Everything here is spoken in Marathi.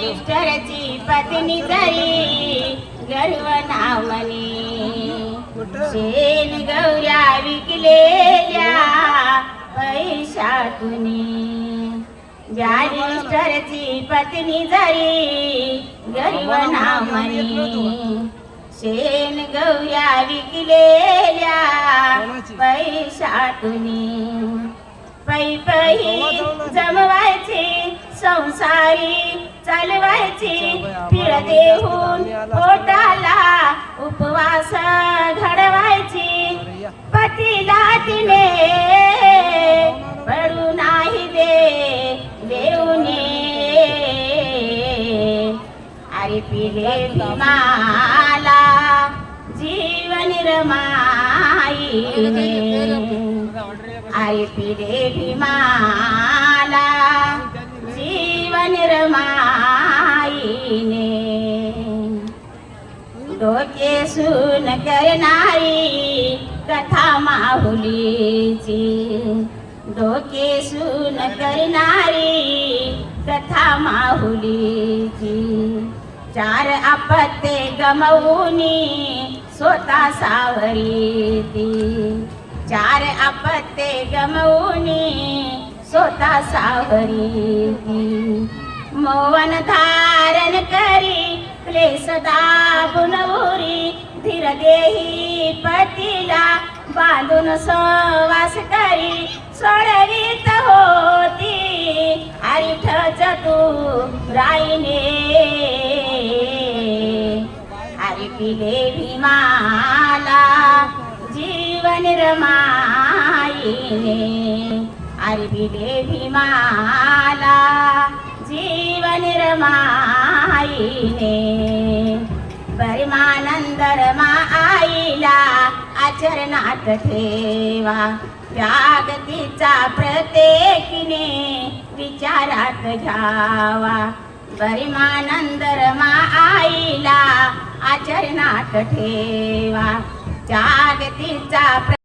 बारिस्टरची पत्नी जरी गर्व नामनी शेण गौऱ्या विकलेल्या पैशातुनी. बॅरिस्टरची पत्नी जरी गरीब नामनी शेण गौऱ्या विकलेल्या पैशातुनी. पै पै जमवायची संसारी चालवायची पिळ देऊन पोटाला उपवास घडवायची. पतीला तिने पडू नाही दे देऊने. अरे पिले भीमाला जीवन रमाईने आई पिले भीमाला डोके सून करणारी कथा माहुलीची. डोके सून करणारी कथा माहुलीची. चार आपत्ते गमवूनी स्वतः सावरी ती चार आपत्ते गमवूनी स्वतः सावरी ती मौन धीर देही पतीला बांधून सवास करी. सोडवीत होती आईठ चतू राईने. हरी पिले भीमाला जीवन रमाईने. हरी पिले भीमाला जीवन रमाईने. परिमानंद मा आईला आचरणात ठेवा. जागतीचा प्रत्येकीने विचारात घ्यावा. परिमानंद मा आईला आचरणात ठेवा. जागतीचा प्र